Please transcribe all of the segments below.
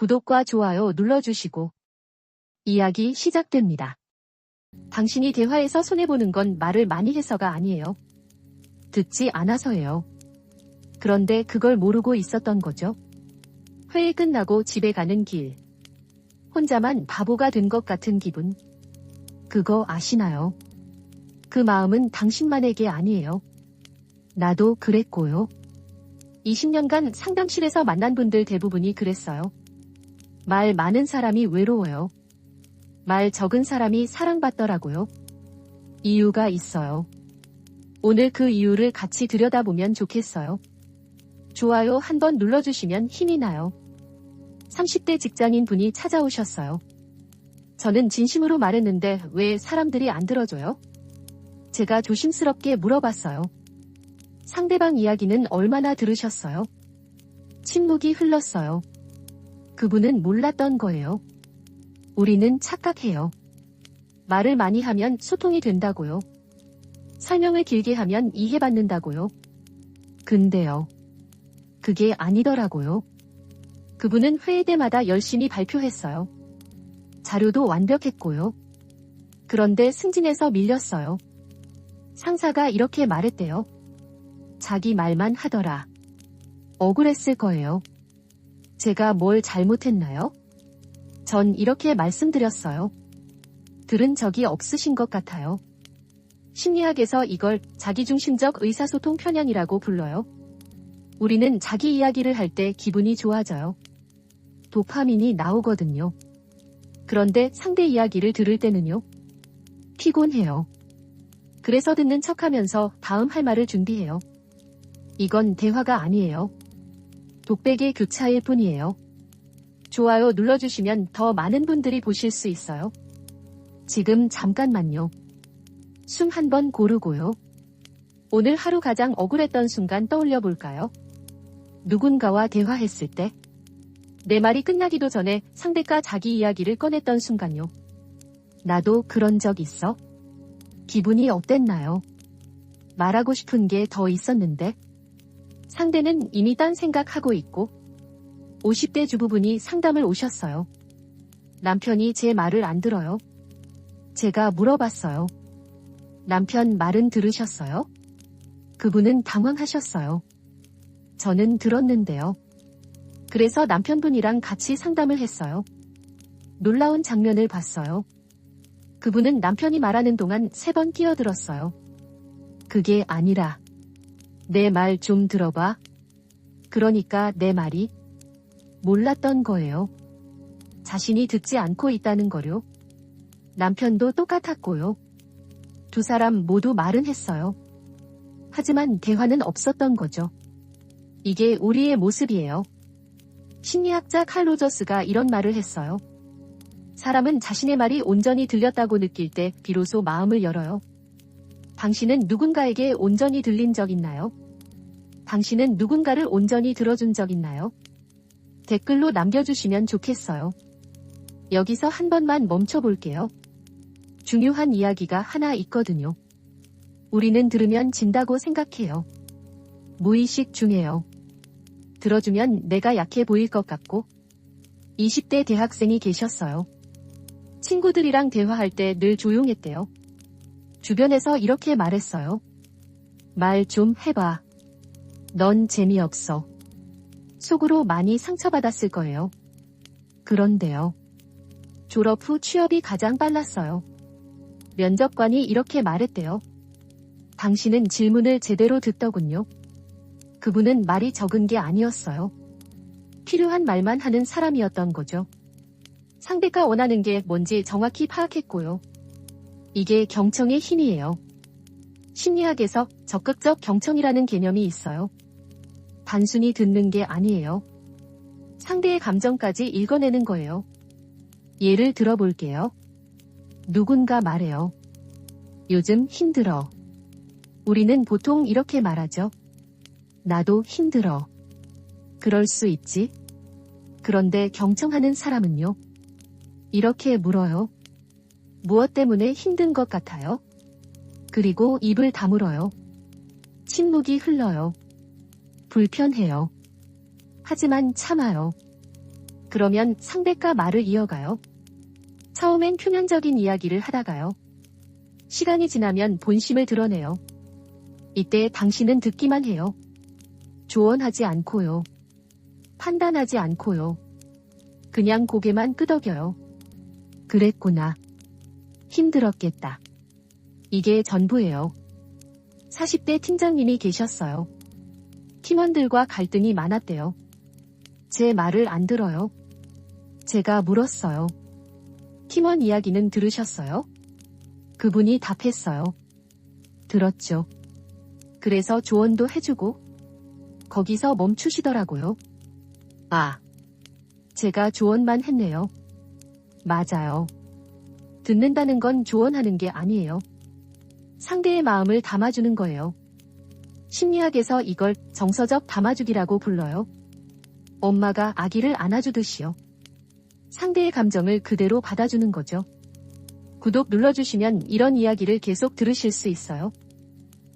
구독과 좋아요 눌러주시고 이야기 시작됩니다. 당신이 대화에서 손해보는 건 말을 많이 해서가 아니에요. 듣지 않아서예요. 그런데 그걸 모르고 있었던 거죠. 회의 끝나고 집에 가는 길. 혼자만 바보가 된 것 같은 기분. 그거 아시나요? 그 마음은 당신만에게 아니에요. 나도 그랬고요. 20년간 상담실에서 만난 분들 대부분이 그랬어요. 말 많은 사람이 외로워요. 말 적은 사람이 사랑받더라고요. 이유가 있어요. 오늘 그 이유를 같이 들여다보면 좋겠어요. 좋아요 한번 눌러주시면 힘이 나요. 30대 직장인 분이 찾아오셨어요. 저는 진심으로 말했는데 왜 사람들이 안 들어줘요? 제가 조심스럽게 물어봤어요. 상대방 이야기는 얼마나 들으셨어요? 침묵이 흘렀어요. 그분은 몰랐던 거예요. 우리는 착각해요. 말을 많이 하면 소통이 된다고요. 설명을 길게 하면 이해받는다고요. 근데요. 그게 아니더라고요. 그분은 회의 때마다 열심히 발표했어요. 자료도 완벽했고요. 그런데 승진에서 밀렸어요. 상사가 이렇게 말했대요. 자기 말만 하더라. 억울했을 거예요. 제가 뭘 잘못했나요? 전 이렇게 말씀드렸어요. 들은 적이 없으신 것 같아요. 심리학에서 이걸 자기중심적 의사소통 편향이라고 불러요. 우리는 자기 이야기를 할 때 기분이 좋아져요. 도파민이 나오거든요. 그런데 상대 이야기를 들을 때는요. 피곤해요. 그래서 듣는 척 하면서 다음 할 말을 준비해요. 이건 대화가 아니에요. 독백의 교차일 뿐이에요. 좋아요 눌러주시면 더 많은 분들이 보실 수 있어요. 지금 잠깐만요. 숨 한 번 고르고요. 오늘 하루 가장 억울했던 순간 떠올려 볼까요? 누군가와 대화했을 때, 내 말이 끝나기도 전에 상대가 자기 이야기를 꺼냈던 순간요. 나도 그런 적 있어? 기분이 어땠나요? 말하고 싶은 게 더 있었는데, 상대는 이미 딴 생각하고 있고, 50대 주부분이 상담을 오셨어요. 남편이 제 말을 안 들어요. 제가 물어봤어요. 남편 말은 들으셨어요? 그분은 당황하셨어요. 저는 들었는데요. 그래서 남편분이랑 같이 상담을 했어요. 놀라운 장면을 봤어요. 그분은 남편이 말하는 동안 세 번 끼어들었어요. 그게 아니라 내 말 좀 들어봐. 그러니까 내 말이 몰랐던 거예요. 자신이 듣지 않고 있다는 거요. 남편도 똑같았고요. 두 사람 모두 말은 했어요. 하지만 대화는 없었던 거죠. 이게 우리의 모습이에요. 심리학자 칼 로저스가 이런 말을 했어요. 사람은 자신의 말이 온전히 들렸다고 느낄 때 비로소 마음을 열어요. 당신은 누군가에게 온전히 들린 적 있나요? 당신은 누군가를 온전히 들어준 적 있나요? 댓글로 남겨주시면 좋겠어요. 여기서 한 번만 멈춰볼게요. 중요한 이야기가 하나 있거든요. 우리는 들으면 진다고 생각해요. 무의식 중에요. 들어주면 내가 약해 보일 것 같고 20대 대학생이 계셨어요. 친구들이랑 대화할 때 늘 조용했대요. 주변에서 이렇게 말했어요. 말 좀 해봐. 넌 재미없어. 속으로 많이 상처받았을 거예요. 그런데요. 졸업 후 취업이 가장 빨랐어요. 면접관이 이렇게 말했대요. 당신은 질문을 제대로 듣더군요. 그분은 말이 적은 게 아니었어요. 필요한 말만 하는 사람이었던 거죠. 상대가 원하는 게 뭔지 정확히 파악했고요. 이게 경청의 힘이에요. 심리학에서 적극적 경청이라는 개념이 있어요. 단순히 듣는 게 아니에요. 상대의 감정까지 읽어내는 거예요. 예를 들어볼게요. 누군가 말해요. 요즘 힘들어. 우리는 보통 이렇게 말하죠. 나도 힘들어. 그럴 수 있지. 그런데 경청하는 사람은요. 이렇게 물어요. 무엇 때문에 힘든 것 같아요? 그리고 입을 다물어요. 침묵이 흘러요. 불편해요. 하지만 참아요. 그러면 상대가 말을 이어가요. 처음엔 표면적인 이야기를 하다가요. 시간이 지나면 본심을 드러내요. 이때 당신은 듣기만 해요. 조언하지 않고요. 판단하지 않고요. 그냥 고개만 끄덕여요. 그랬구나. 힘들었겠다. 이게 전부예요. 40대 팀장님이 계셨어요. 팀원들과 갈등이 많았대요. 제 말을 안 들어요. 제가 물었어요. 팀원 이야기는 들으셨어요? 그분이 답했어요. 들었죠. 그래서 조언도 해주고 거기서 멈추시더라고요. 아, 제가 조언만 했네요. 맞아요. 듣는다는 건 조언하는 게 아니에요. 상대의 마음을 담아주는 거예요. 심리학에서 이걸 정서적 담아주기라고 불러요. 엄마가 아기를 안아주듯이요. 상대의 감정을 그대로 받아주는 거죠. 구독 눌러주시면 이런 이야기를 계속 들으실 수 있어요.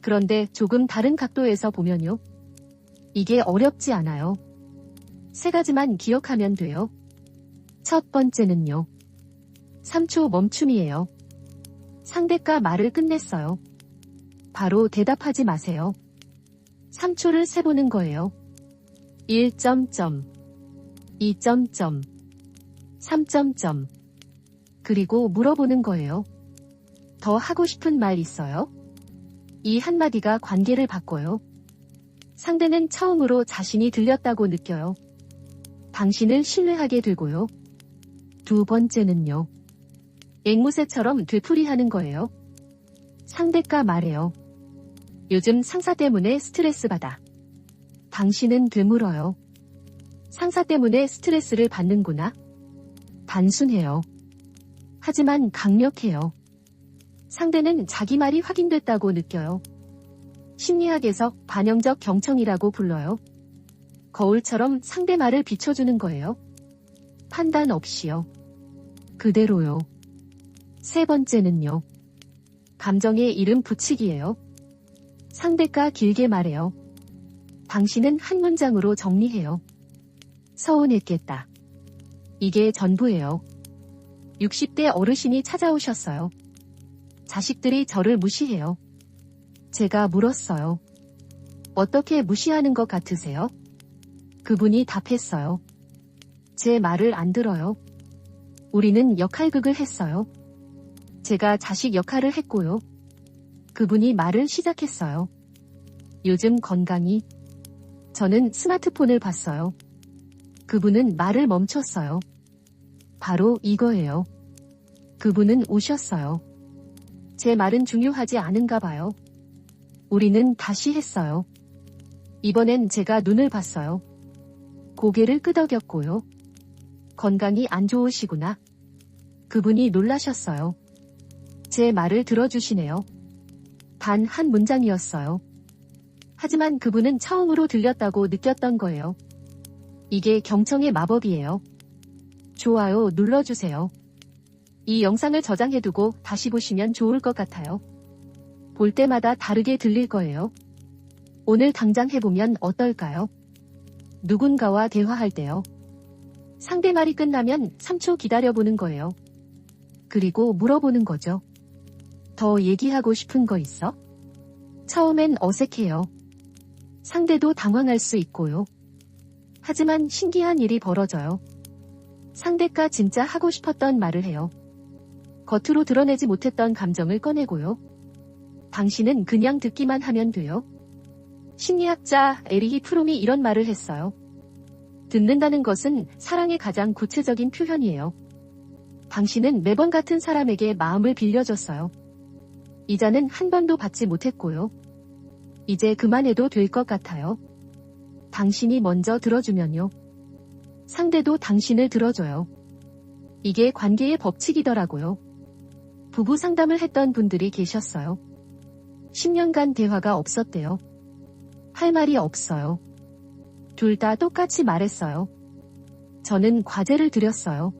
그런데 조금 다른 각도에서 보면요. 이게 어렵지 않아요. 세 가지만 기억하면 돼요. 첫 번째는요. 3초 멈춤이에요. 상대가 말을 끝냈어요. 바로 대답하지 마세요. 3초를 세보는 거예요. 1점 2점 3점 그리고 물어보는 거예요. 더 하고 싶은 말 있어요? 이 한마디가 관계를 바꿔요. 상대는 처음으로 자신이 들렸다고 느껴요. 당신을 신뢰하게 되고요. 두 번째는요. 앵무새처럼 되풀이하는 거예요. 상대가 말해요. 요즘 상사 때문에 스트레스 받아. 당신은 되물어요. 상사 때문에 스트레스를 받는구나. 단순해요. 하지만 강력해요. 상대는 자기 말이 확인됐다고 느껴요. 심리학에서 반영적 경청이라고 불러요. 거울처럼 상대 말을 비춰주는 거예요. 판단 없이요. 그대로요. 세 번째는요. 감정의 이름 붙이기예요. 상대가 길게 말해요. 당신은 한 문장으로 정리해요. 서운했겠다. 이게 전부예요. 60대 어르신이 찾아오셨어요. 자식들이 저를 무시해요. 제가 물었어요. 어떻게 무시하는 것 같으세요? 그분이 답했어요. 제 말을 안 들어요. 우리는 역할극을 했어요. 제가 자식 역할을 했고요. 그분이 말을 시작했어요. 요즘 건강이. 저는 스마트폰을 봤어요. 그분은 말을 멈췄어요. 바로 이거예요. 그분은 오셨어요. 제 말은 중요하지 않은가 봐요. 우리는 다시 했어요. 이번엔 제가 눈을 봤어요. 고개를 끄덕였고요. 건강이 안 좋으시구나. 그분이 놀라셨어요. 제 말을 들어주시네요. 단 한 문장이었어요. 하지만 그분은 처음으로 들렸다고 느꼈던 거예요. 이게 경청의 마법이에요. 좋아요 눌러주세요. 이 영상을 저장해두고 다시 보시면 좋을 것 같아요. 볼 때마다 다르게 들릴 거예요. 오늘 당장 해보면 어떨까요? 누군가와 대화할 때요. 상대 말이 끝나면 3초 기다려보는 거예요. 그리고 물어보는 거죠. 더 얘기하고 싶은 거 있어? 처음엔 어색해요. 상대도 당황할 수 있고요. 하지만 신기한 일이 벌어져요. 상대가 진짜 하고 싶었던 말을 해요. 겉으로 드러내지 못했던 감정을 꺼내고요. 당신은 그냥 듣기만 하면 돼요. 심리학자 에리히 프롬이 이런 말을 했어요. 듣는다는 것은 사랑의 가장 구체적인 표현이에요. 당신은 매번 같은 사람에게 마음을 빌려줬어요. 이자는 한 번도 받지 못했고요. 이제 그만해도 될 것 같아요. 당신이 먼저 들어주면요. 상대도 당신을 들어줘요. 이게 관계의 법칙이더라고요. 부부 상담을 했던 분들이 계셨어요. 10년간 대화가 없었대요. 할 말이 없어요. 둘 다 똑같이 말했어요. 저는 과제를 드렸어요.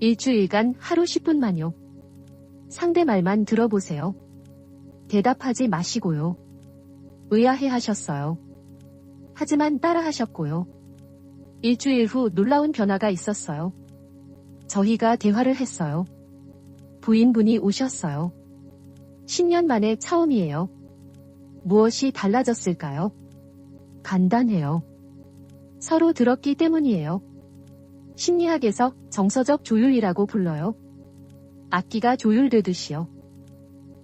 일주일간 하루 10분만요. 상대 말만 들어보세요. 대답하지 마시고요. 의아해 하셨어요. 하지만 따라 하셨고요. 일주일 후 놀라운 변화가 있었어요. 저희가 대화를 했어요. 부인분이 오셨어요. 10년 만에 처음이에요. 무엇이 달라졌을까요? 간단해요. 서로 들었기 때문이에요. 심리학에서 정서적 조율이라고 불러요. 악기가 조율되듯이요.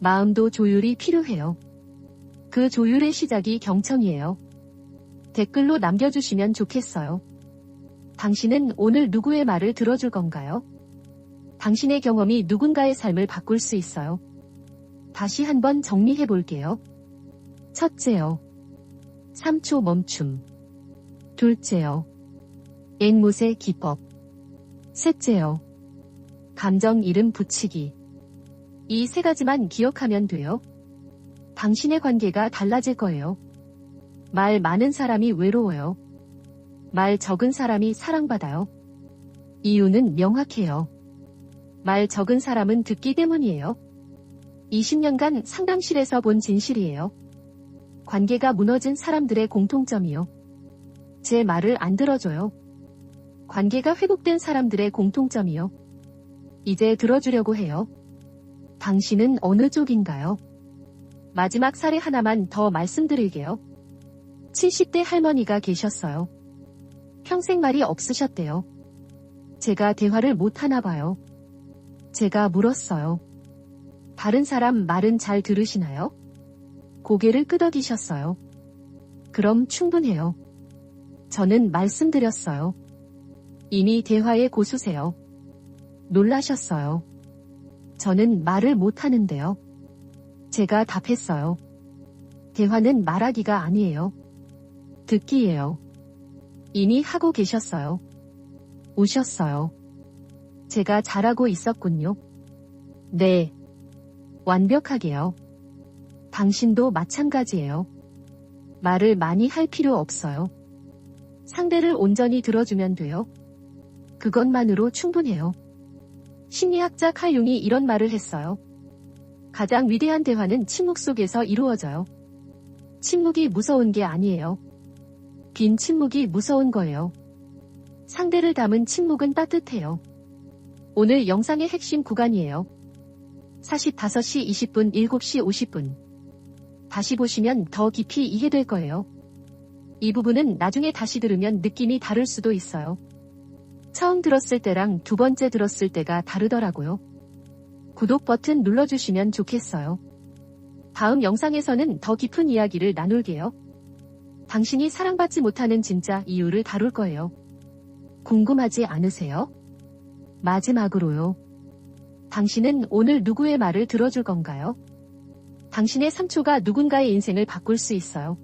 마음도 조율이 필요해요. 그 조율의 시작이 경청이에요. 댓글로 남겨주시면 좋겠어요. 당신은 오늘 누구의 말을 들어줄 건가요? 당신의 경험이 누군가의 삶을 바꿀 수 있어요. 다시 한번 정리해 볼게요. 첫째요. 3초 멈춤. 둘째요. 앵무새 기법. 셋째요. 감정 이름 붙이기. 이 세 가지만 기억하면 돼요. 당신의 관계가 달라질 거예요. 말 많은 사람이 외로워요. 말 적은 사람이 사랑받아요. 이유는 명확해요. 말 적은 사람은 듣기 때문이에요. 20년간 상담실에서 본 진실이에요. 관계가 무너진 사람들의 공통점이요. 제 말을 안 들어줘요. 관계가 회복된 사람들의 공통점이요. 이제 들어주려고 해요. 당신은 어느 쪽인가요? 마지막 사례 하나만 더 말씀드릴게요. 70대 할머니가 계셨어요. 평생 말이 없으셨대요. 제가 대화를 못하나 봐요. 제가 물었어요. 다른 사람 말은 잘 들으시나요? 고개를 끄덕이셨어요. 그럼 충분해요. 저는 말씀드렸어요. 이미 대화의 고수세요. 놀라셨어요. 저는 말을 못하는데요. 제가 답했어요. 대화는 말하기가 아니에요. 듣기예요. 이미 하고 계셨어요. 우셨어요. 제가 잘하고 있었군요. 네. 완벽하게요. 당신도 마찬가지예요. 말을 많이 할 필요 없어요. 상대를 온전히 들어주면 돼요. 그것만으로 충분해요. 심리학자 칼융이 이런 말을 했어요. 가장 위대한 대화는 침묵 속에서 이루어져요. 침묵이 무서운 게 아니에요. 긴 침묵이 무서운 거예요. 상대를 담은 침묵은 따뜻해요. 오늘 영상의 핵심 구간이에요. 45시 20분, 7시 50분. 다시 보시면 더 깊이 이해될 거예요. 이 부분은 나중에 다시 들으면 느낌이 다를 수도 있어요. 처음 들었을 때랑 두 번째 들었을 때가 다르더라고요. 구독 버튼 눌러주시면 좋겠어요. 다음 영상에서는 더 깊은 이야기를 나눌게요. 당신이 사랑받지 못하는 진짜 이유를 다룰 거예요. 궁금하지 않으세요? 마지막으로요. 당신은 오늘 누구의 말을 들어줄 건가요? 당신의 3초가 누군가의 인생을 바꿀 수 있어요.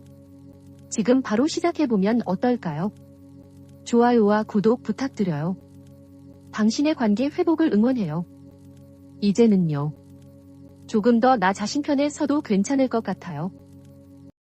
지금 바로 시작해보면 어떨까요? 좋아요와 구독 부탁드려요. 당신의 관계 회복을 응원해요. 이제는요. 조금 더 나 자신 편에 서도 괜찮을 것 같아요.